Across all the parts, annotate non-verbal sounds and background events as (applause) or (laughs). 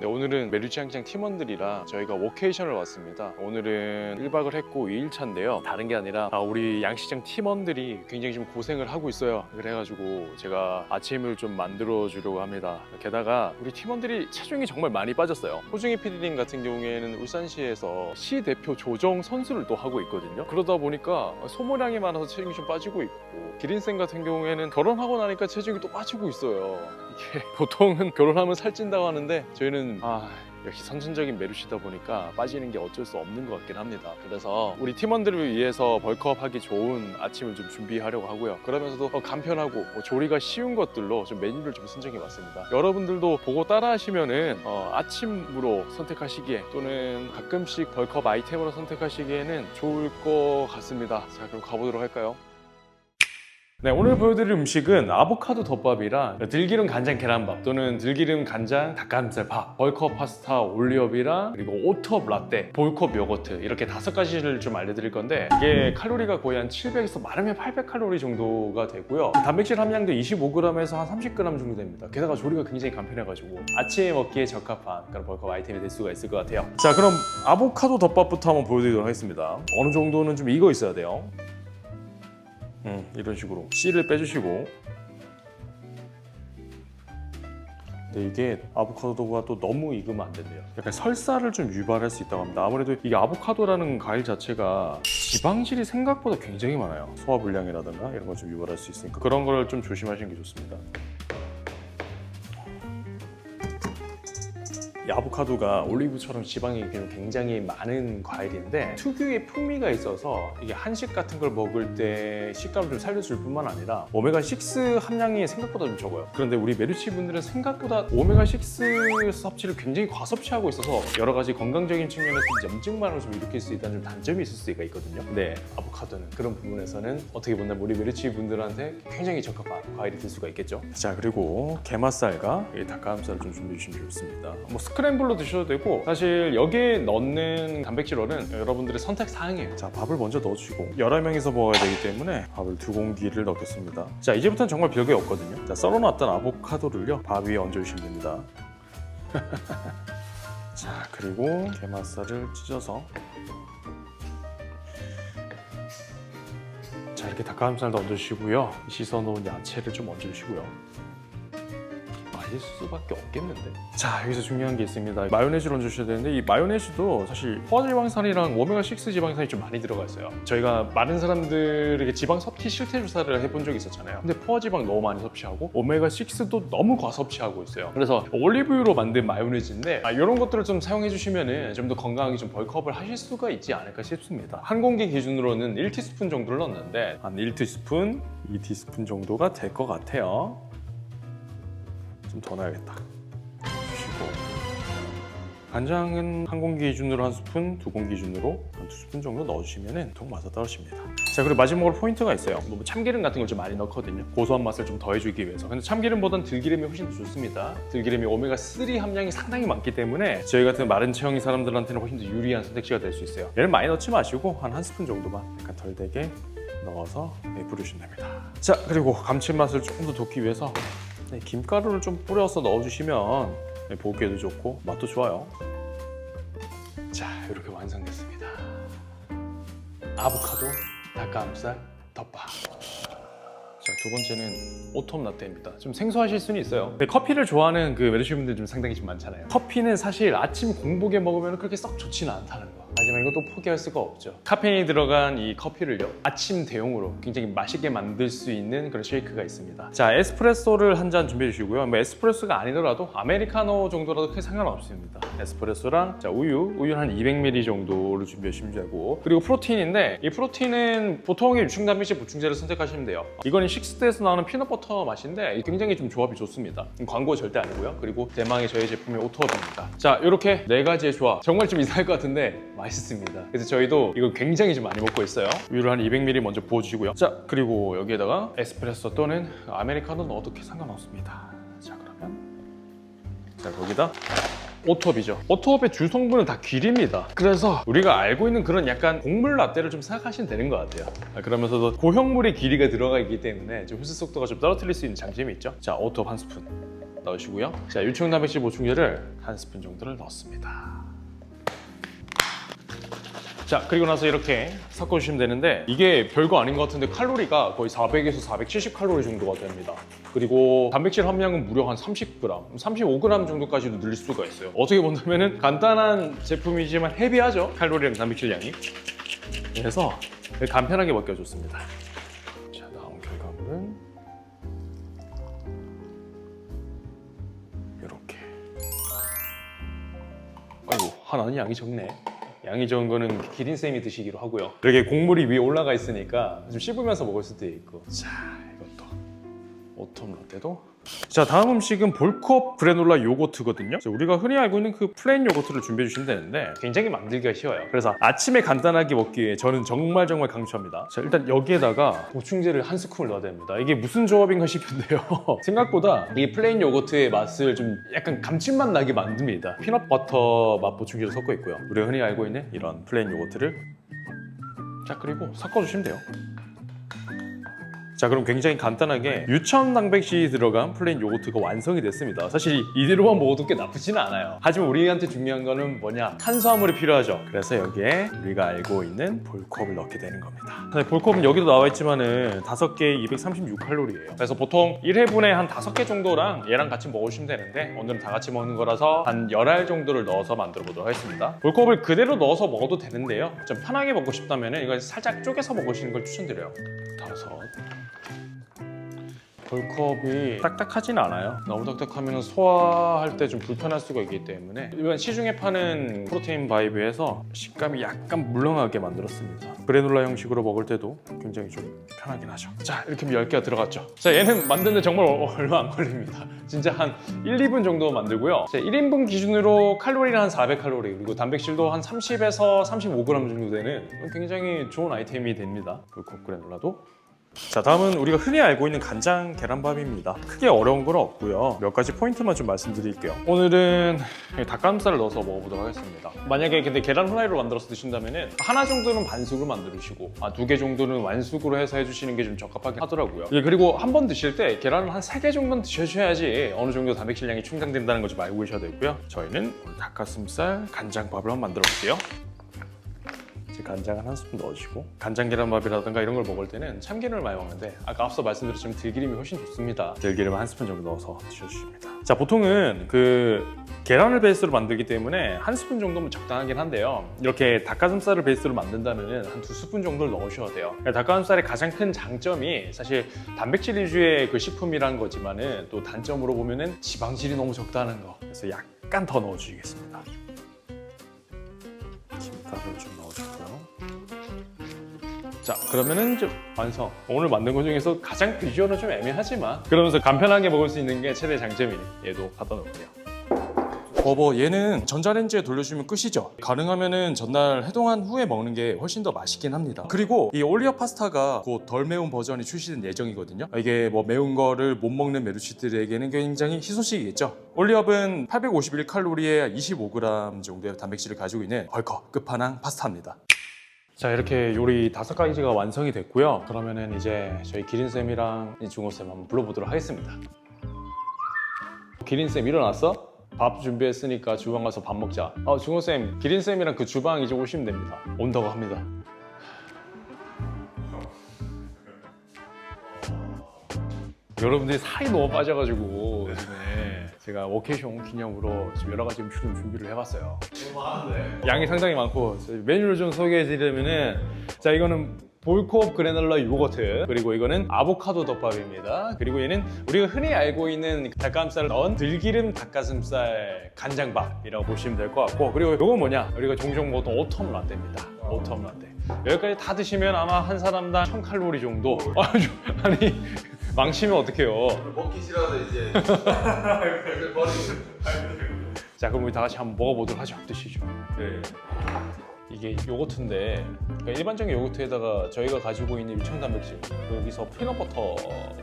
네, 오늘은 메리츠향장 팀원들이랑 저희가 워케이션을 왔습니다. 오늘은 1박을 했고 2일차인데요. 다른 게 아니라 아, 우리 양식장 팀원들이 굉장히 좀 고생을 하고 있어요. 그래가지고 제가 아침을 좀 만들어 주려고 합니다. 게다가 우리 팀원들이 체중이 정말 많이 빠졌어요. 호중이 PD님 같은 경우에는 울산시에서 시 대표 조정 선수를 또 하고 있거든요. 그러다 보니까 소모량이 많아서 체중이 좀 빠지고 있고 기린쌤 같은 경우에는 결혼하고 나니까 체중이 또 빠지고 있어요. 이게 (laughs) 보통은 결혼하면 살찐다고 하는데 저희는 아 역시 선천적인 메르시다 보니까 빠지는 게 어쩔 수 없는 것 같긴 합니다. 그래서 우리 팀원들을 위해서 벌크업하기 좋은 아침을 좀 준비하려고 하고요. 그러면서도 어, 간편하고 뭐 조리가 쉬운 것들로 좀 메뉴를 좀 선정해 봤습니다. 여러분들도 보고 따라하시면은 어, 아침으로 선택하시기에 또는 가끔씩 벌크업 아이템으로 선택하시기에는 좋을 것 같습니다. 자 그럼 가보도록 할까요? 네, 오늘 보여드릴 음식은 아보카도 덮밥이랑 들기름 간장 계란밥 또는 들기름 간장 닭가슴살 밥, 벌컵 파스타 올리업이랑 그리고 오톱 라떼, 볼컵 요거트 이렇게 다섯 가지를 좀 알려드릴 건데 이게 칼로리가 거의 한 700에서 많으면 800칼로리 정도가 되고요. 단백질 함량도 25g에서 한 30g 정도 됩니다. 게다가 조리가 굉장히 간편해가지고 아침에 먹기에 적합한 그런 벌컵 아이템이 될 수가 있을 것 같아요. 자, 그럼 아보카도 덮밥부터 한번 보여드리도록 하겠습니다. 어느 정도는 좀 익어 있어야 돼요. 음, 이런 식으로. 씨를 빼주시고. 근데 이게 아보카도가 또 너무 익으면 안 된대요. 약간 설사를 좀 유발할 수 있다고 합니다. 아무래도 이게 아보카도라는 과일 자체가 지방질이 생각보다 굉장히 많아요. 소화불량이라든가 이런 걸 좀 유발할 수 있으니까. 그런 걸 좀 조심하시는 게 좋습니다 이 아보카도가 올리브처럼 지방이 굉장히 많은 과일인데 특유의 풍미가 있어서 이게 한식 같은 걸 먹을 때 식감을 좀 살려줄 뿐만 아니라 오메가6 함량이 생각보다 좀 적어요. 그런데 우리 메르치 분들은 생각보다 오메가6 섭취를 굉장히 과섭취하고 있어서 여러 가지 건강적인 측면에서 염증만을 좀 일으킬 수 있다는 좀 단점이 있을 수가 있거든요. 근데 아보카도는 그런 부분에서는 어떻게 보면 우리 메르치 분들한테 굉장히 적합한 과일이 될 수가 있겠죠. 자 그리고 게맛살과 이 닭가슴살을 좀 준비해 주시면 좋습니다. 뭐 스크램블로 드셔도 되고 사실 여기에 넣는 단백질원은 여러분들의 선택 사항이에요. 자 밥을 먼저 넣어주시고 여러 명이서 먹어야 되기 때문에 밥을 두 공기를 넣겠습니다. 자 이제부터는 정말 별게 없거든요. 자 썰어놨던 아보카도를요 밥 위에 얹어주시면 됩니다. (laughs) 자 그리고 게맛살을 찢어서 자 이렇게 닭가슴살도 얹어주시고요. 씻어놓은 야채를 좀 얹어주시고요. 맛있을 수밖에 없겠는데. 자 여기서 중요한 게 있습니다. 마요네즈를 얹으셔야 되는데 이 마요네즈도 사실 포화지방산이랑 오메가6 지방산이 좀 많이 들어가 있어요. 저희가 많은 사람들에게 지방 섭취 실태 조사를 해본 적이 있었잖아요. 근데 포화지방 너무 많이 섭취하고 오메가6도 너무 과섭취하고 있어요. 그래서 올리브유로 만든 마요네즈인데 아, 이런 것들을 좀 사용해 주시면은 좀더 건강하게 좀 벌크업을 하실 수가 있지 않을까 싶습니다. 한 공기 기준으로는 1티스푼 정도를 넣었는데 한 1티스푼, 2티스푼 정도가 될 것 같아요. 좀 더 넣어야겠다. 주시고 간장은 한 공기 기준으로 한 스푼, 두 공기 기준으로 한 두 스푼 정도 넣어주시면 통 맛이 떨어집니다. 자 그리고 마지막으로 포인트가 있어요. 뭐 참기름 같은 걸 좀 많이 넣거든요. 고소한 맛을 좀 더해주기 위해서. 근데 참기름보다는 들기름이 훨씬 더 좋습니다. 들기름이 오메가 3 함량이 상당히 많기 때문에 저희 같은 마른 체형인 사람들한테는 훨씬 더 유리한 선택지가 될 수 있어요. 얘를 많이 넣지 마시고 한 한 스푼 정도만 약간 덜 되게 넣어서 네, 부르시면 됩니다. 자 그리고 감칠맛을 조금 더 돋기 위해서 네, 김가루를 좀 뿌려서 넣어주시면 네, 보기에도 좋고 맛도 좋아요. 자 이렇게 완성됐습니다. 아보카도 닭가슴살 덮밥. 자, 두 번째는 오톰 라떼입니다. 좀 생소하실 수는 있어요. 커피를 좋아하는 그 메르시 분들 좀 상당히 좀 많잖아요. 커피는 사실 아침 공복에 먹으면 그렇게 썩 좋지는 않다는 거. 하지만 이것도 포기할 수가 없죠. 카페인이 들어간 이 커피를요, 아침 대용으로 굉장히 맛있게 만들 수 있는 그런 쉐이크가 있습니다. 자, 에스프레소를 한 잔 준비해 주시고요. 뭐 에스프레소가 아니더라도 아메리카노 정도라도 크게 상관없습니다. 에스프레소랑 자, 우유, 우유 한 200ml 정도를 준비해 주시면 되고 그리고 프로틴인데 이 프로틴은 보통의 유충 단백질 보충제를 선택하시면 돼요. 이거는 식스대에서 나오는 피넛버터 맛인데 굉장히 좀 조합이 좋습니다. 광고 절대 아니고요. 그리고 대망의 저희 제품이 오토업입니다. 자, 이렇게 네 가지의 조합 정말 좀 이상할 것 같은데 맛있 습니다. 그래서 저희도 이거 굉장히 좀 많이 먹고 있어요. 우유를 한 200ml 먼저 부어주시고요. 자, 그리고 여기에다가 에스프레소 또는 아메리카노 넣어도 상관없습니다. 자, 그러면 자 거기다 오톱이죠. 오톱의 주 성분은 다 귀리입니다. 그래서 우리가 알고 있는 그런 약간 곡물 라떼를 좀 생각하시면 되는 것 같아요. 아, 그러면서도 고형물의 귀리가 들어가 있기 때문에 좀 흡수 속도가 좀 떨어뜨릴 수 있는 장점이 있죠. 자, 오톱 한 스푼. 넣으시고요. 자, 유충 단백질 보충제를 한 스푼 정도를 넣습니다. 자, 그리고 나서 이렇게 섞어주시면 되는데 이게 별거 아닌 것 같은데 칼로리가 거의 400에서 470 칼로리 정도가 됩니다. 그리고 단백질 함량은 무려 한 30g, 35g 정도까지도 늘릴 수가 있어요. 어떻게 본다면은 간단한 제품이지만 헤비하죠? 칼로리랑 단백질 양이. 그래서 간편하게 먹겨줬습니다. 자, 나온 결과물은 이렇게. 아이고 하나는 양이 적네. 양이 적은 거는 기린 쌤이 드시기로 하고요. 이렇게 곡물이 위에 올라가 있으니까 좀 씹으면서 먹을 수도 있고. 자, 오톰 라떼도. 자, 다음 음식은 볼컵 그래놀라 요거트거든요. 자, 우리가 흔히 알고 있는 그 플레인 요거트를 준비해 주시면 되는데 굉장히 만들기가 쉬워요. 그래서 아침에 간단하게 먹기에 저는 정말 정말 강추합니다. 자, 일단 여기에다가 보충제를 한 스푼을 넣어야 됩니다. 이게 무슨 조합인가 싶은데요. (laughs) 생각보다 이 플레인 요거트의 맛을 좀 약간 감칠맛 나게 만듭니다. 피넛 버터 맛 보충제를 섞어 있고요. 우리가 흔히 알고 있는 이런 플레인 요거트를 자 그리고 섞어주시면 돼요. 자 그럼 굉장히 간단하게 유천 단백질이 들어간 플레인 요거트가 완성이 됐습니다. 사실 이대로만 먹어도 꽤 나쁘지는 않아요. 하지만 우리한테 중요한 거는 뭐냐? 탄수화물이 필요하죠. 그래서 여기에 우리가 알고 있는 볼컵을 넣게 되는 겁니다. 사실 볼컵은 여기도 나와 있지만은 5개에 236칼로리예요. 그래서 보통 1회분에 한 5개 정도랑 얘랑 같이 먹으시면 되는데 오늘은 다 같이 먹는 거라서 한 10알 정도를 넣어서 만들어 보도록 하겠습니다. 볼컵을 그대로 넣어서 먹어도 되는데요. 좀 편하게 먹고 싶다면 이걸 살짝 쪼개서 먹으시는 걸 추천드려요. 다섯 볼컵이 딱딱하진 않아요. 너무 딱딱하면 소화할 때 좀 불편할 수가 있기 때문에 일반 시중에 파는 프로테인 바이 브에서 식감이 약간 물렁하게 만들었습니다. 그래놀라 형식으로 먹을 때도 굉장히 좀 편하긴 하죠. 자, 이렇게 10개가 들어갔죠. 자, 얘는 만드는데 정말 어- 얼마 안 걸립니다. 진짜 한 1, 2분 정도 만들고요. 자, 1인분 기준으로 칼로리는 한 400칼로리, 그리고 단백질도 한 30에서 35g 정도 되는 굉장히 좋은 아이템이 됩니다. 볼컵 그래놀라도 자 다음은 우리가 흔히 알고 있는 간장 계란밥입니다. 크게 어려운 건 없고요. 몇 가지 포인트만 좀 말씀드릴게요. 오늘은 닭가슴살을 넣어서 먹어보도록 하겠습니다. 만약에 근데 계란 후라이로 만들어서 드신다면 하나 정도는 반숙으로 만드시고 아, 두 개 정도는 완숙으로 해서 해주시는 게 좀 적합하긴 하더라고요. 예, 그리고 한 번 드실 때 계란을 한 세 개 정도는 드셔줘야지 어느 정도 단백질량이 충당된다는 거좀 알고 계셔야 되고요. 저희는 닭가슴살 간장밥을 한번 만들어 볼게요 이제 간장을 한 스푼 넣어주시고 간장 계란밥이라든가 이런 걸 먹을 때는 참기름을 많이 먹는데 아까 앞서 말씀드렸지만 들기름이 훨씬 좋습니다. 들기름 한 스푼 정도 넣어서 드셔주십니다. 자 보통은 그 계란을 베이스로 만들기 때문에 한 스푼 정도면 적당하긴 한데요. 이렇게 닭가슴살을 베이스로 만든다면 한 두 스푼 정도를 넣으셔야 돼요. 닭가슴살의 가장 큰 장점이 사실 단백질 위주의 그 식품이라는 거지만은 또 단점으로 보면은 지방질이 너무 적다는 거. 그래서 약간 더 넣어주시겠습니다. 김가루를 좀 넣어주고요. 자 그러면은 좀 완성. 오늘 만든 것 중에서 가장 비주얼은 좀 애매하지만 그러면서 간편하게 먹을 수 있는 게 최대 장점이니 얘도 갖다 놓을게요. 버버 얘는 전자레인지에 돌려주면 끝이죠. 가능하면은 전날 해동한 후에 먹는 게 훨씬 더 맛있긴 합니다. 그리고 이 올리어 파스타가 곧 덜 매운 버전이 출시된 예정이거든요. 이게 뭐 매운 거를 못 먹는 메르시들에게는 굉장히 희소식이겠죠. 올리업은 851칼로리에 25g 정도의 단백질을 가지고 있는 벌커 끝판왕 파스타입니다. 자 이렇게 요리 다섯 가지가 완성이 됐고요. 그러면은 이제 저희 기린 쌤이랑 중호 쌤 한번 불러보도록 하겠습니다. 기린 쌤 일어났어? 밥 준비했으니까 주방 가서 밥 먹자. 아 중호 쌤, 기린 쌤이랑 그 주방 이제 오시면 됩니다. 온다고 합니다. 여러분들이 살이 너무 빠져가지고 요즘에 제가 워케이션 기념으로 지금 여러 가지 음식을 준비를 해봤어요. 양이 상당히 많고 메뉴를 좀 소개해드리면은 자 이거는 볼컵 그래놀라 요거트 그리고 이거는 아보카도 덮밥입니다. 그리고 얘는 우리가 흔히 알고 있는 닭가슴살을 넣은 들기름 닭가슴살 간장밥이라고 보시면 될 것 같고 그리고 이건 뭐냐? 우리가 종종 먹던 오텀 라떼입니다. 오텀 라떼. 여기까지 다 드시면 아마 한 사람당 1000칼로리 정도. (laughs) 아주 아니 망치면 어떡해요? 먹기 싫어서 (laughs) 이제 버리고. 자 그럼 우리 다 같이 한번 먹어보도록 하죠. 드시죠. 네. 이게 요거트인데 그러니까 일반적인 요거트에다가 저희가 가지고 있는 유청 단백질 여기서 피넛버터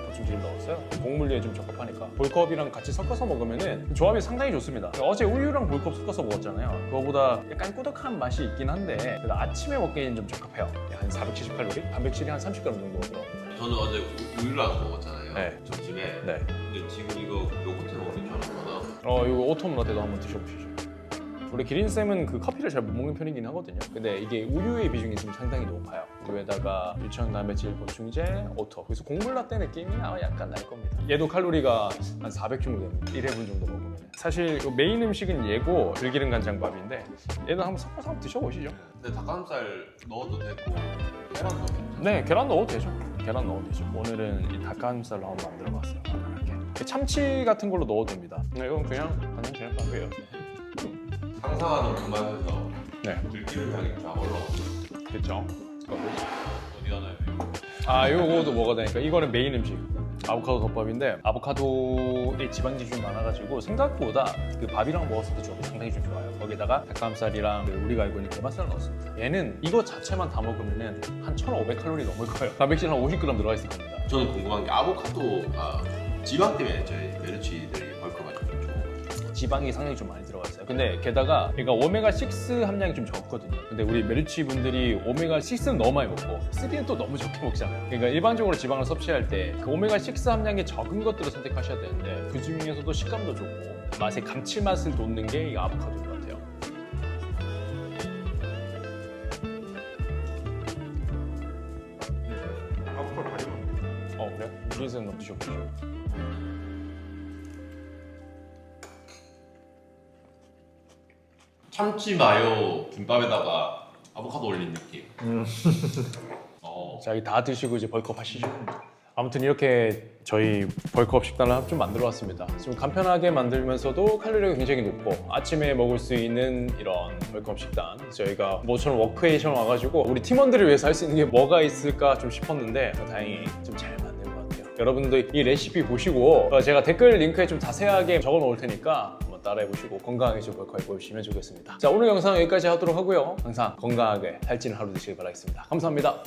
보충제를 넣었어요 곡물류에 좀 적합하니까 볼컵이랑 같이 섞어서 먹으면은 조합이 상당히 좋습니다 어제 우유랑 볼컵 섞어서 먹었잖아요 그거보다 약간 꾸덕한 맛이 있긴 한데 그래도 아침에 먹기에는 좀 적합해요 한 470칼로리 단백질이 한 30g 정도 들어갑니다 저는 어제 우- 우유를 안 먹었잖아요. 네. 점심에. 네. 근데 지금 이거 요거트 먹기 좀 하거든. 어 이거 오톰 라떼도 한번 드셔보시죠. 우리 기린 쌤은 그 커피를 잘 못 먹는 편이긴 하거든요. 근데 이게 우유의 비중이 지금 상당히 높아요. 우유에다가 유청 단백질 보충제, 오토. 그래서 곡물 라떼 느낌이 아마 약간 날 겁니다. 얘도 칼로리가 한 400 정도 됩니다. 1회분 정도 먹으면. 사실 이 메인 음식은 얘고 들기름 간장밥인데 얘는 한번 섞어서 한번 드셔보시죠. 근데 닭가슴살 넣어도 되고 계란도 괜찮아. 네, 계란 넣어도 되죠. 계란 넣어도 되죠. 오늘은 이 닭가슴살로 한번 만들어봤어요. 참치 같은 걸로 넣어도 됩니다. 네, 이건 그냥 간장 그냥 밥이에요. 상상하던 그 맛에서 네, 들기름 향이 쫙 올라오고. 그렇죠. 어디 하나요? 아 이거도 먹어야 되니까. 이거는 메인 음식. 아보카도 덮밥인데 아보카도에 지방질이 좀 많아가지고 생각보다 그 밥이랑 먹었을 때 저도 상당히 좀 좋아요. 거기다가 닭가슴살이랑 그 우리가 알고 있는 게맛살을 넣었습니다 얘는 이거 자체만 다 먹으면 한 1500칼로리 넘을 거예요. 단백질 한 50g 들어가 있을 겁니다. 저는 궁금한 게 아보카도가 지방 때문에 저희 메르치들이 좋은 지방이 상당히 좀 많이 들어가 있어요. 근데 게다가 얘가 오메가 6 함량이 좀 적거든요. 근데 우리 메르치 분들이 오메가 6는 너무 많이 먹고 3는 또 너무 적게 먹잖아요. 그러니까 일반적으로 지방을 섭취할 때 그 오메가 6 함량이 적은 것들을 선택하셔야 되는데 그 중에서도 식감도 좋고 맛의 감칠맛을 돋는 게 이 아보카도인 것 같아요. 아보카도 많이 먹어. 어 그래? 주인선 한번 드셔보시죠 참치 마요 김밥에다가 아보카도 올린 느낌. 음. (laughs) 어. 자, 이다 드시고 이제 벌크업 하시죠. 아무튼 이렇게 저희 벌크업 식단을 좀 만들어 왔습니다. 좀 간편하게 만들면서도 칼로리가 굉장히 높고 아침에 먹을 수 있는 이런 벌크업 식단. 저희가 모처럼 워크에이션 와가지고 우리 팀원들을 위해서 할 수 있는 게 뭐가 있을까 좀 싶었는데 다행히 좀 잘 만든 것 같아요. 여러분도 이 레시피 보시고 어, 제가 댓글 링크에 좀 자세하게 적어 놓을 테니까 한번 따라해 보시고 건강하게 좀 벌크업 해보시면 좋겠습니다. 자, 오늘 영상 여기까지 하도록 하고요. 항상 건강하게 살찌는 하루 되시길 바라겠습니다. 감사합니다.